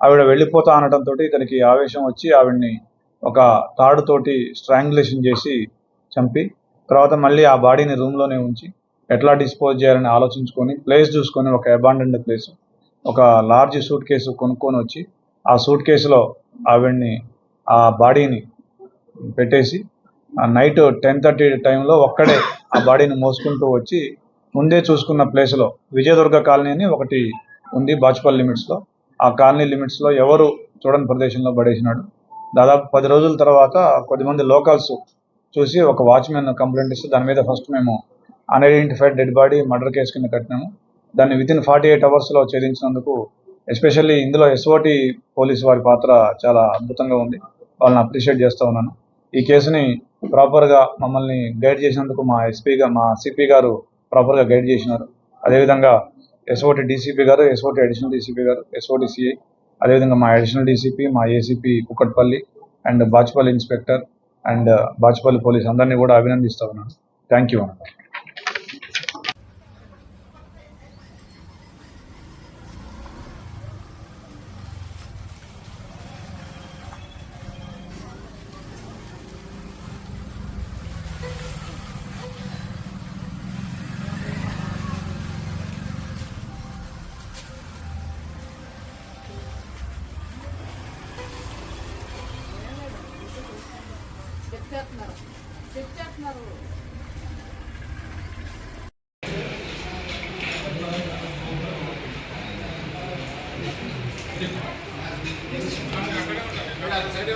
ఆవిడ వెళ్ళిపోతా అనడంతో ఇతనికి ఆవేశం వచ్చి ఆవిడ్ని ఒక తాడుతోటి స్ట్రాంగులేషన్ చేసి చంపి తర్వాత మళ్ళీ ఆ బాడీని రూమ్లోనే ఉంచి ఎట్లా డిస్పోజ్ చేయాలని ఆలోచించుకొని ప్లేస్ చూసుకొని ఒక అబాండెంట్ ప్లేస్ ఒక లార్జ్ సూట్ కేసు కొనుక్కొని వచ్చి ఆ సూట్ కేసులో ఆవిడ్ని ఆ బాడీని పెట్టేసి ఆ నైట్ టెన్ థర్టీ టైంలో ఒక్కడే ఆ బాడీని మోసుకుంటూ వచ్చి ముందే చూసుకున్న ప్లేస్లో విజయదుర్గ కాలనీ అని ఒకటి ఉంది బాజ్పల్ లిమిట్స్లో ఆ కాలనీ లిమిట్స్లో ఎవరు చూడని ప్రదేశంలో పడేసినాడు. దాదాపు పది రోజుల తర్వాత కొద్దిమంది లోకల్స్ చూసి ఒక వాచ్మెన్ కంప్లైంట్ ఇస్తే దాని మీద ఫస్ట్ మేము unidentified dead body murder case కింద కట్టినాము. దాన్ని విత్ ఇన్ ఫార్టీ ఎయిట్ అవర్స్లో ఛేదించినందుకు ఎస్పెషల్లీ ఇందులో ఎస్ఓటి పోలీస్ వారి పాత్ర చాలా అద్భుతంగా ఉంది. వాళ్ళని అప్రిషియేట్ చేస్తూ ఉన్నాను. ఈ కేసుని ప్రాపర్గా మమ్మల్ని గైడ్ చేసినందుకు మా ఎస్పీగా మా సిపి గారు ప్రాపర్గా గైడ్ చేసినారు. అదేవిధంగా ఎస్ఓటి డీసీపీ గారు ఎస్ఓటి అడిషనల్ డీసీపీ గారు ఎస్ఓటి సిఐ అదేవిధంగా మా అడిషనల్ డీసీపీ మా ACP Kukatpally and Bachupally inspector and uh, Bachupally police అందరినీ కూడా అభినందిస్తా ఉన్నాను. థ్యాంక్ యూ చెప్తున్నారు చెప్తున్నారు సైడ్